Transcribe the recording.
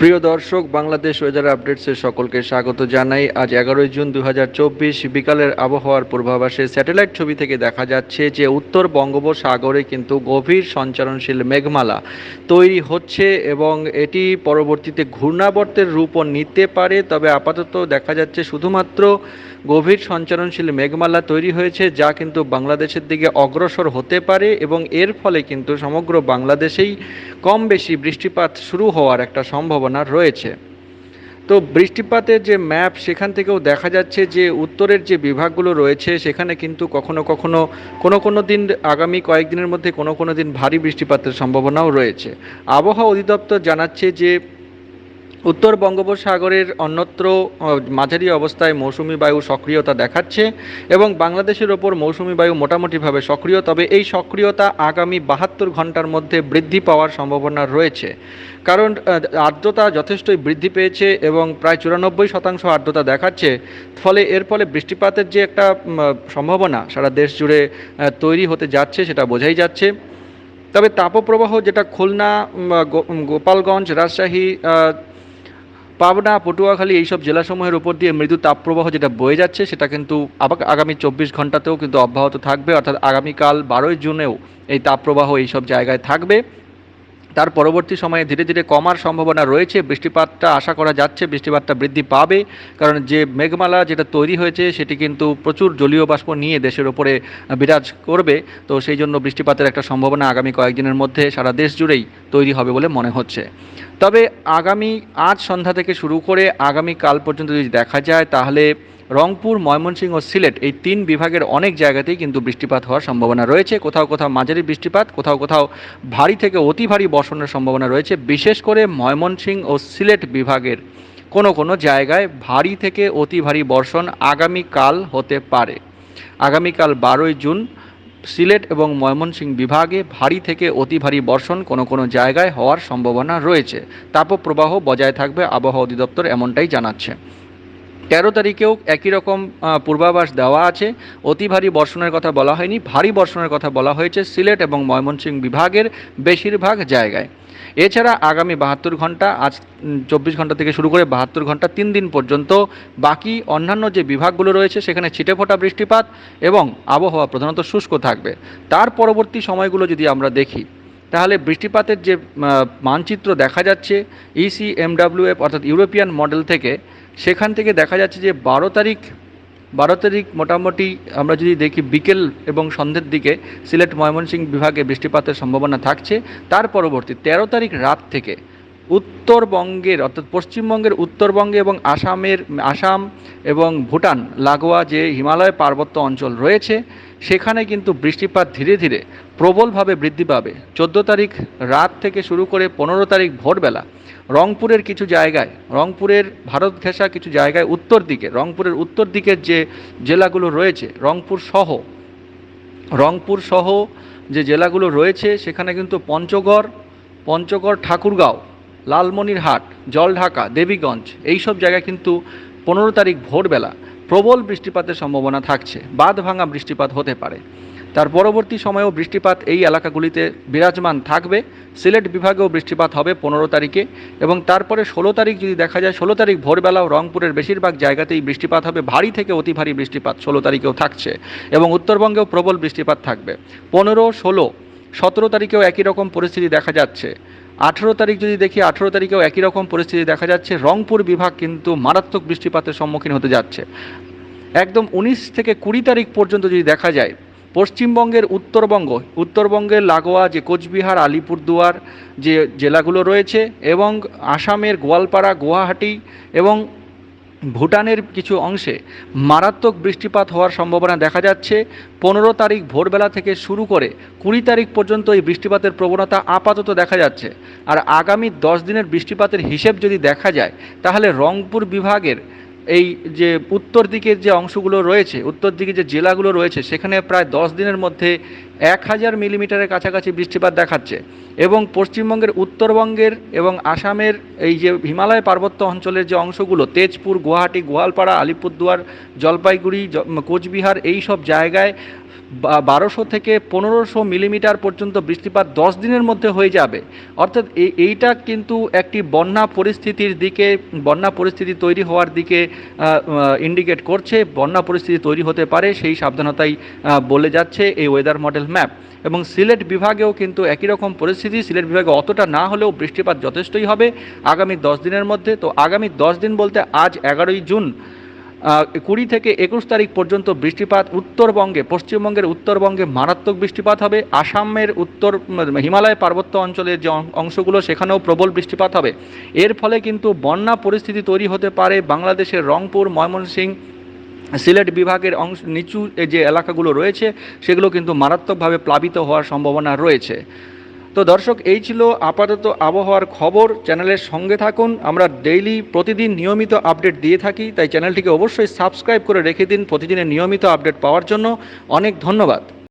প্রিয় দর্শক, বাংলাদেশ ওয়েদার আপডেটসে সকলকে স্বাগত জানাই। আজ এগারোই জুন দু হাজার চব্বিশ, বিকালের আবহাওয়ার পূর্বাভাসে স্যাটেলাইট ছবি থেকে দেখা যাচ্ছে যে উত্তর বঙ্গোপসাগরে কিন্তু গভীর সঞ্চারণশীল মেঘমালা তৈরি হচ্ছে এবং এটি পরবর্তীতে ঘূর্ণাবর্তের রূপও নিতে পারে। তবে আপাতত দেখা যাচ্ছে শুধুমাত্র গভীর সঞ্চারণশীল মেঘমালা তৈরি হয়েছে, যা কিন্তু বাংলাদেশের দিকে অগ্রসর হতে পারে এবং এর ফলে কিন্তু সমগ্র বাংলাদেশেই কম বেশি বৃষ্টিপাত শুরু হওয়ার একটা সম্ভাবনা রয়েছে। তো বৃষ্টিপাতের যে ম্যাপ, সেখান থেকেও দেখা যাচ্ছে যে উত্তরের যে বিভাগগুলো রয়েছে, সেখানে কিন্তু কখনো কখনো কোনো কোনো দিন আগামী কয়েকদিনের মধ্যে কোনো কোনো দিন ভারী বৃষ্টিপাতের সম্ভাবনাও রয়েছে। আবহাওয়া অধিদপ্তর জানাচ্ছে যে উত্তর বঙ্গোপসাগরের অন্যত্র মাঝারি অবস্থায় মৌসুমি বায়ু সক্রিয়তা দেখাচ্ছে এবং বাংলাদেশের ওপর মৌসুমি বায়ু মোটামুটিভাবে সক্রিয়, তবে এই সক্রিয়তা আগামী বাহাত্তর ঘণ্টার মধ্যে বৃদ্ধি পাওয়ার সম্ভাবনা রয়েছে। কারণ আর্দ্রতা যথেষ্টই বৃদ্ধি পেয়েছে এবং প্রায় চুরানব্বই শতাংশ আর্দ্রতা দেখাচ্ছে। ফলে এর ফলে বৃষ্টিপাতের যে একটা সম্ভাবনা সারা দেশ জুড়ে তৈরি হতে যাচ্ছে সেটা বোঝাই যাচ্ছে। তবে তাপপ্রবাহ যেটা খুলনা গোপালগঞ্জ, রাজশাহী পাবনা, পটুয়াখালী এইসব জেলাসমূহের উপর দিয়ে মৃদু তাপপ্রবাহ যেটা বয়ে যাচ্ছে, সেটা কিন্তু আগামী চব্বিশ ঘন্টাতেও কিন্তু অব্যাহত থাকবে। অর্থাৎ আগামীকাল বারোই জুনেও এই তাপপ্রবাহ এইসব জায়গায় থাকবে। তার পরবর্তী সময়ে ধীরে ধীরে কমার সম্ভাবনা রয়েছে। বৃষ্টিপাতটা আশা করা যাচ্ছে বৃষ্টিপাতটা বৃদ্ধি পাবে, কারণ যে মেঘমালা যেটা তৈরি হয়েছে সেটি কিন্তু প্রচুর জলীয় বাষ্প নিয়ে দেশের ওপরে বিরাজ করবে। তো সেই জন্য বৃষ্টিপাতের একটা সম্ভাবনা আগামী কয়েকদিনের মধ্যে সারা দেশ জুড়েই তৈরি হবে বলে মনে হচ্ছে। তবে আগামী আজ সন্ধ্যা থেকে শুরু করে আগামী কাল পর্যন্ত যদি দেখা যায়, তাহলে রংপুর, ময়মনসিংহ ও সিলেট এই তিন বিভাগের অনেক জায়গাতেই কিন্তু বৃষ্টিপাত হওয়ার সম্ভাবনা রয়েছে। কোথাও কোথাও মাঝারি বৃষ্টিপাত, কোথাও কোথাও ভারী থেকে অতি ভারী বর্ষণের সম্ভাবনা রয়েছে। বিশেষ করে ময়মনসিংহ ও সিলেট বিভাগের কোনো কোনো জায়গায় ভারী থেকে অতি ভারী বর্ষণ আগামীকাল হতে পারে। আগামীকাল বারোই জুন সিলেট এবং ময়মনসিংহ বিভাগে ভারী থেকে অতি ভারী বর্ষণ কোনো কোনো জায়গায় হওয়ার সম্ভাবনা রয়েছে। তাপপ্রবাহ বজায় থাকবে, আবহাওয়া অধিদপ্তর এমনটাই জানাচ্ছে। তেরো তারিখেও একই রকম পূর্বাভাস দেওয়া আছে। অতি ভারী বর্ষণের কথা বলা হয়নি। ভারী বর্ষণের কথা বলা হয়েছে সিলেট এবং ময়মনসিংহ বিভাগের বেশিরভাগ জায়গায়। এছাড়া আগামী বাহাত্তর ঘণ্টা, আজ চব্বিশ ঘণ্টা থেকে শুরু করে বাহাত্তর ঘণ্টা, তিন দিন পর্যন্ত বাকি অন্যান্য যে বিভাগগুলো রয়েছে, সেখানে ছিটেফোঁটা বৃষ্টিপাত এবং আবহাওয়া প্রধানত শুষ্ক থাকবে। তার পরবর্তী সময়গুলো যদি আমরা দেখি, তাহলে বৃষ্টিপাতের যে মানচিত্র দেখা যাচ্ছে E ইসি এমডাব্লিউএফ অর্থাৎ ইউরোপিয়ান মডেল থেকে সেখান থেকে দেখা যাচ্ছে যে বারো তারিখ বারো তারিখ মোটামুটি আমরা যদি দেখি বিকেল এবং সন্ধ্যের দিকে সিলেট ময়মনসিংহ বিভাগে বৃষ্টিপাতের সম্ভাবনা থাকছে। তার পরবর্তী তেরো তারিখ রাত থেকে উত্তরবঙ্গের, অর্থাৎ পশ্চিমবঙ্গের উত্তরবঙ্গে এবং আসামের, আসাম এবং ভুটান লাগোয়া যে হিমালয় পার্বত্য অঞ্চল রয়েছে, সেখানে কিন্তু বৃষ্টিপাত ধীরে ধীরে প্রবলভাবে বৃদ্ধি পাবে। চোদ্দ তারিখ রাত থেকে শুরু করে পনেরো তারিখ ভোরবেলা রংপুরের কিছু জায়গায়, রংপুরের ভারত ঘেঁষা কিছু জায়গায় উত্তর দিকে, রংপুরের উত্তর দিকের যে জেলাগুলো রয়েছে, রংপুর সহ রংপুর সহ যে জেলাগুলো রয়েছে, সেখানে কিন্তু পঞ্চগড় পঞ্চগড় ঠাকুরগাঁও লালমনিরহাট, জলঢাকা, দেবীগঞ্জ এই সব জায়গায় কিন্তু পনেরো তারিখ ভোরবেলা প্রবল বৃষ্টিপাতের সম্ভাবনা থাকছে। বাঁধ ভাঙা বৃষ্টিপাত হতে পারে। তার পরবর্তী সময়েও বৃষ্টিপাত এই এলাকাগুলিতে বিরাজমান থাকবে। সিলেট বিভাগেও বৃষ্টিপাত হবে পনেরো তারিখে এবং তারপরে ষোলো তারিখ যদি দেখা যায়, ষোলো তারিখ ভোরবেলাও রংপুরের বেশিরভাগ জায়গাতেই বৃষ্টিপাত হবে। ভারী থেকে অতি ভারী বৃষ্টিপাত ষোলো তারিখেও থাকছে এবং উত্তরবঙ্গেও প্রবল বৃষ্টিপাত থাকবে। পনেরো, ষোলো, সতেরো তারিখেও একই রকম পরিস্থিতি দেখা যাচ্ছে। আঠেরো তারিখ যদি দেখি, আঠেরো তারিখেও একই রকম পরিস্থিতি দেখা যাচ্ছে। রংপুর বিভাগ কিন্তু মারাত্মক বৃষ্টিপাতের সম্মুখীন হতে যাচ্ছে। একদম উনিশ থেকে কুড়ি তারিখ পর্যন্ত যদি দেখা যায়, পশ্চিমবঙ্গের উত্তরবঙ্গ, উত্তরবঙ্গের লাগোয়া যে কোচবিহার, আলিপুরদুয়ার যে জেলাগুলো রয়েছে এবং আসামের গোয়ালপাড়া, গুয়াহাটি এবং ভুটানের কিছু অংশে মারাত্মক বৃষ্টিপাত হওয়ার সম্ভাবনা দেখা যাচ্ছে। পনেরো তারিখ ভোরবেলা থেকে শুরু করে কুড়ি তারিখ পর্যন্ত এই বৃষ্টিপাতের প্রবণতা আপাতত দেখা যাচ্ছে। আর আগামী দশ দিনের বৃষ্টিপাতের হিসেব যদি দেখা যায়, তাহলে রংপুর বিভাগের এই যে উত্তর দিকের যে অংশগুলো রয়েছে, উত্তর দিকে যে জেলাগুলো রয়েছে, সেখানে প্রায় দশ দিনের মধ্যে এক হাজার মিলিমিটারের কাছাকাছি বৃষ্টিপাত দেখাচ্ছে এবং পশ্চিমবঙ্গের উত্তরবঙ্গের এবং আসামের এই যে হিমালয় পার্বত্য অঞ্চলের যে অংশগুলো, তেজপুর, গুয়াহাটি, গোয়ালপাড়া, আলিপুরদুয়ার, জলপাইগুড়ি কোচবিহার, এই সব জায়গায় বারোশো থেকে পনেরোশো মিলিমিটার পর্যন্ত বৃষ্টিপাত দশ দিনের মধ্যে হয়ে যাবে। অর্থাৎ এই এইটা কিন্তু একটি বন্যা পরিস্থিতির দিকে, বন্যা পরিস্থিতি তৈরি হওয়ার দিকে ইন্ডিকেট করছে। বন্যা পরিস্থিতি তৈরি হতে পারে, সেই সাবধানতাই বলে যাচ্ছে এই ওয়েদার মডেল ম্যাপ এবং সিলেট বিভাগেও কিন্তু একই রকম পরিস্থিতি। সিলেট বিভাগে অতটা না হলেও বৃষ্টিপাত যথেষ্টই হবে আগামী দশ দিনের মধ্যে। তো আগামী দশ দিন বলতে আজ এগারোই জুন কুড়ি থেকে একুশ তারিখ পর্যন্ত বৃষ্টিপাত উত্তরবঙ্গে, পশ্চিমবঙ্গের উত্তরবঙ্গে মারাত্মক বৃষ্টিপাত হবে। আসামের উত্তর, হিমালয় পার্বত্য অঞ্চলের যে অংশগুলো, সেখানেও প্রবল বৃষ্টিপাত হবে। এর ফলে কিন্তু বন্যা পরিস্থিতি তৈরি হতে পারে বাংলাদেশের রংপুর, ময়মনসিংহ সিলেট বিভাগের অংশ নিচু যে এলাকাগুলো রয়েছে, সেগুলো কিন্তু মারাত্মকভাবে প্লাবিত হওয়ার সম্ভাবনা রয়েছে। তো দর্শক, এই ছিল আপাতত আবহাওয়ার খবর। চ্যানেলের সঙ্গে থাকুন। আমরা ডেইলি প্রতিদিন নিয়মিত আপডেট দিয়ে থাকি, তাই চ্যানেলটিকে অবশ্যই সাবস্ক্রাইব করে রেখে দিন প্রতিদিনের নিয়মিত আপডেট পাওয়ার জন্য। অনেক ধন্যবাদ।